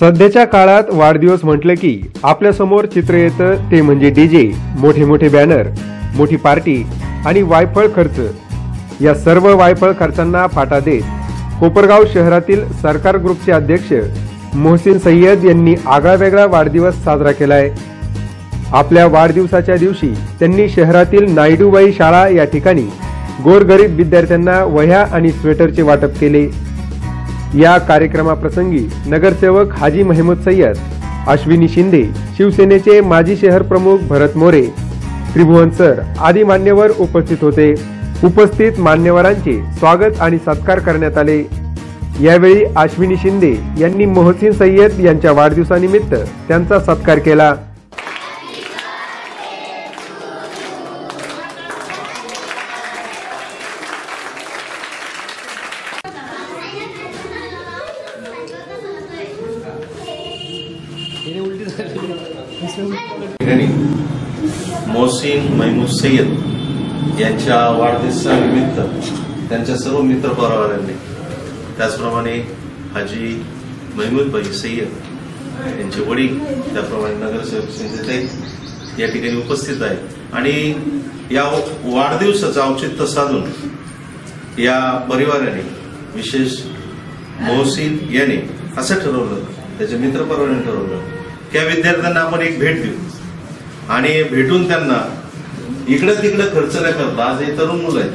सध्याच्या काळात वाढदिवस म्हटलं की आपल्यासमोर चित्र येतं ते म्हणजे डीजे मोठे मोठे बॅनर मोठी पार्टी आणि वायफळ खर्च. या सर्व वायफळ खर्चांना फाटा देत कोपरगाव शहरातील सरकार ग्रुपचे अध्यक्ष मोहसिन सय्यद यांनी आगळावेगळा वाढदिवस साजरा केलाय. आपल्या वाढदिवसाच्या दिवशी त्यांनी शहरातील नायडूबाई शाळा या ठिकाणी गोरगरीब विद्यार्थ्यांना वह्या आणि स्वेटरचे वाटप केले. या कार्यक्रमाप्रसंगी नगरसेवक हाजी महमूद सय्यद अश्विनी शिंदे शिवसेनेचे माजी शहर प्रमुख भरत मोरे त्रिभुवन सर आदी मान्यवर उपस्थित होते. उपस्थित मान्यवरांचे स्वागत आणि सत्कार करण्यात आले. यावेळी अश्विनी शिंदे यांनी मोहसिन सय्यद यांच्या वाढदिवसानिमित्त त्यांचा सत्कार केला. मोहसिन महमूद सय्यद यांच्या वाढदिवसानिमित्त त्यांच्या सर्व मित्र परिवारांनी त्याचप्रमाणे हाजी महमूद भाई सय्यद यांचे वडील त्याप्रमाणे नगरसेवक शिंदेताई या ठिकाणी उपस्थित आहेत. आणि या वाढदिवसाचं औचित्य साधून या परिवाराने विशेष मोहसिन याने असं ठरवलं त्याच्या मित्रपरिवाराने ठरवलं त्या या विद्यार्थ्यांना आपण एक भेट देऊ. आणि भेटून त्यांना इकडं तिकडं खर्च न करता आज हे तरुण मुलं आहेत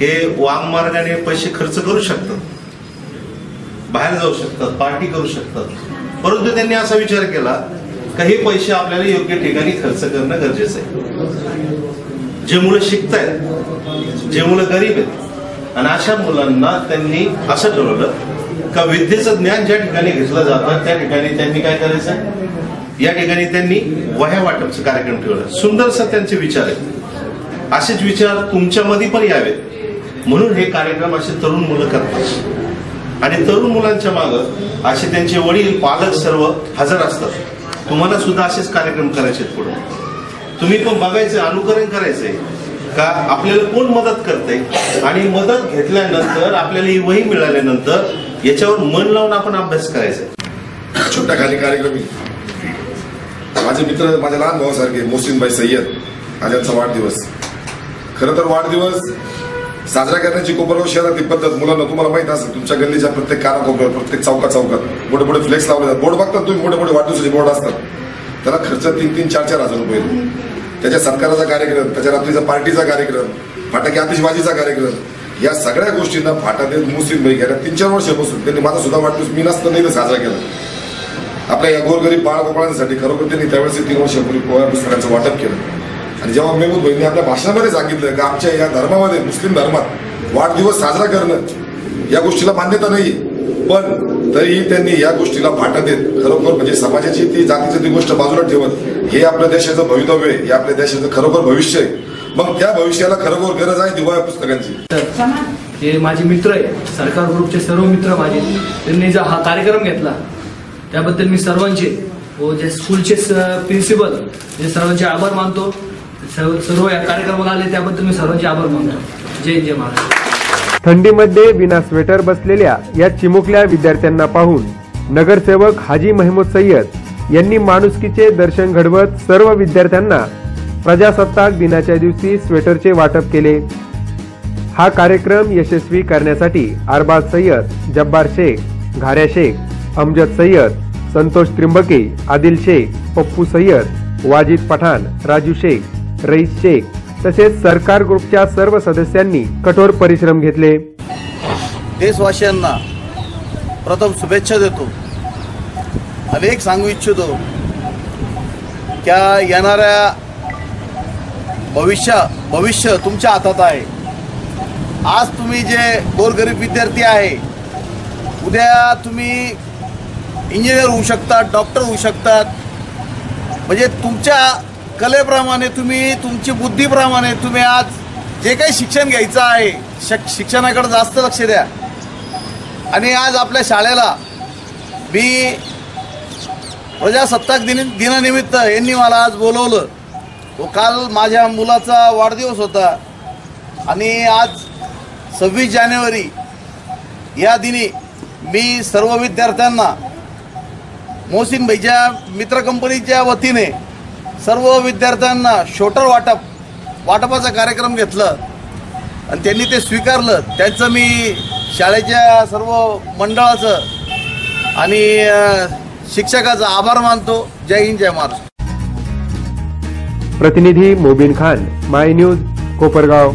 हे वाममार्गाने पैसे खर्च करू शकतात. बाहेर जाऊ शकतात पार्टी करू शकतात. परंतु त्यांनी असा विचार केला का हे पैसे आपल्याला योग्य ठिकाणी खर्च करणं गरजेचं आहे. जे मुलं शिकतायत जे मुलं गरीब आहेत आणि अशा मुलांना त्यांनी असं ठरवलं का विद्येचं ज्ञान ज्या ठिकाणी घेतलं जातं त्या ठिकाणी त्यांनी काय करायचं? या ठिकाणी त्यांनी वह्या वाटपचा कार्यक्रम ठेवला. सुंदरसा त्यांचे विचार आहेत. असेच विचार तुमच्यामध्ये पण यावेत. म्हणून हे कार्यक्रम असे तरुण मुलं करतात. आणि तरुण मुलांच्या मागं असे त्यांचे वडील पालक सर्व हजर असतात. तुम्हाला सुद्धा असेच कार्यक्रम करायचे पुढे. तुम्ही पण बघायचं अनुकरण करायचंय. का आपल्याला कोण मदत करते आणि मदत घेतल्यानंतर आपल्याला ही वही मिळाल्यानंतर याच्यावर मन लावून आपण अभ्यास करायचा. छोट्या खाली कार्यक्रमी माझे मित्र माझ्या लहान भावासारखे मोहसिनभाई सय्यद आज यांचा वाढदिवस. खरं तर वाढदिवस साजरा करण्याची कोपरगाव शहरातली पद्धत मुलांना तुम्हाला माहीत असेल तुमच्या गल्लीच्या प्रत्येक कानाकोपऱ्यावर प्रत्येक चौका चौकात मोठे मोठे फ्लेक्स लावले जातात. बोर्ड बघतात तुम्ही मोठे मोठे वाढदिवसाचे बोर्ड असतात. त्याला खर्च तीन तीन चार चार हजार रुपये त्याच्या सरकाराचा कार्यक्रम त्याच्या रात्रीचा पार्टीचा कार्यक्रम फटाके आतिषबाजीचा कार्यक्रम या सगळ्या गोष्टींना फाटा देत मुस्लिम भाई गेल्या तीन चार वर्षापासून. त्यांनी माझा सुद्धा वाढदिवस मी नसतं नाही साजरा केला. आपल्या या गोरगरीब बाळगोपाळांसाठी खरोखर त्यांनी त्यावेळेस तीन वर्षापूर्वी पोळ्या पुस्तकांचं वाटप केलं. आणि जेव्हा मेहमूद भाईंनी आपल्या भाषणामध्ये सांगितलं की आमच्या या धर्मामध्ये मुस्लिम धर्मात वाढदिवस साजरा करणं या गोष्टीला मान्यता नाहीये. पण तरीही त्यांनी या गोष्टीला फाटा देत खरोखर म्हणजे समाजाची ती जातीची ती गोष्ट बाजूला ठेवत हे आपल्या देशाचं भवितव्य आहे हे आपल्या देशाचं खरोखर भविष्य आहे. मग त्या भविष्याला खरोखर गरज आहे दिवाळी पुस्तकांची. हे माझे मित्र आहे सरकार ग्रुपचे सर्व मित्र माझे त्यांनी जो हा कार्यक्रम घेतला त्याबद्दल मी सर्वांचे व जे स्कूलचे प्रिन्सिपल जे सर्वांचे आभार मानतो. सर्व सर्व या कार्यक्रमाला आले त्याबद्दल मी सर्वांचे आभार मानतो. जय जय महाराज. थंडीमध्ये विना स्वेटर बसलेल्या या चिमुकल्या विद्यार्थ्यांना पाहून नगरसेवक हाजी महमूद सय्यद यांनी माणुसकीचे दर्शन घडवत सर्व विद्यार्थ्यांना प्रजासत्ताक दिनाच्या दिवशी स्वेटरचे वाटप केले. हा कार्यक्रम यशस्वी करण्यासाठी अरबाज सय्यद जब्बार शेख घाऱ्या शेख अमजद सय्यद संतोष त्रिंबके आदिल शेख पप्पू सय्यद वाजिद पठाण राजू शेख रईस शेख तसेच सरकार ग्रुपच्या सर्व सदस्यांनी कठोर परिश्रम घेतले. देशवासियांना प्रथम शुभेच्छा देतो. आणि एक सांगू इच्छितो त्या येणाऱ्या भविष्य भविष्य तुमच्या हातात आहे. आज तुम्ही जे गोरगरीब विद्यार्थी आहे उद्या तुम्ही इंजिनियर होऊ शकतात डॉक्टर होऊ शकतात. म्हणजे तुमच्या कलेप्रमाणे तुम्ही तुमची बुद्धीप्रमाणे तुम्ही आज जे काही शिक्षण घ्यायचं आहे शक शिक्षणाकडे जास्त लक्ष द्या. आणि आज आपल्या शाळेला मी प्रजासत्ताक दिन दिनानिमित्त यांनी मला आज बोलवलं. तो काल माझ्या मुलाचा वाढदिवस होता. आणि आज सव्वीस जानेवारी या दिनी मी सर्व विद्यार्थ्यांना मोहसिन भाईच्या मित्र कंपनीच्या वतीने सर्व विद्यार्थ्यांना शोटर वाटप वाटपाचा कार्यक्रम घेतलं. आणि त्यांनी ते स्वीकारलं. त्यांचं मी शाळेच्या सर्व मंडळाचं आणि शिक्षकाचा आभार मानतो. जय हिंद जय महाराष्ट्र. प्रतिनिधी मोबिन खान माय न्यूज कोपरगाव.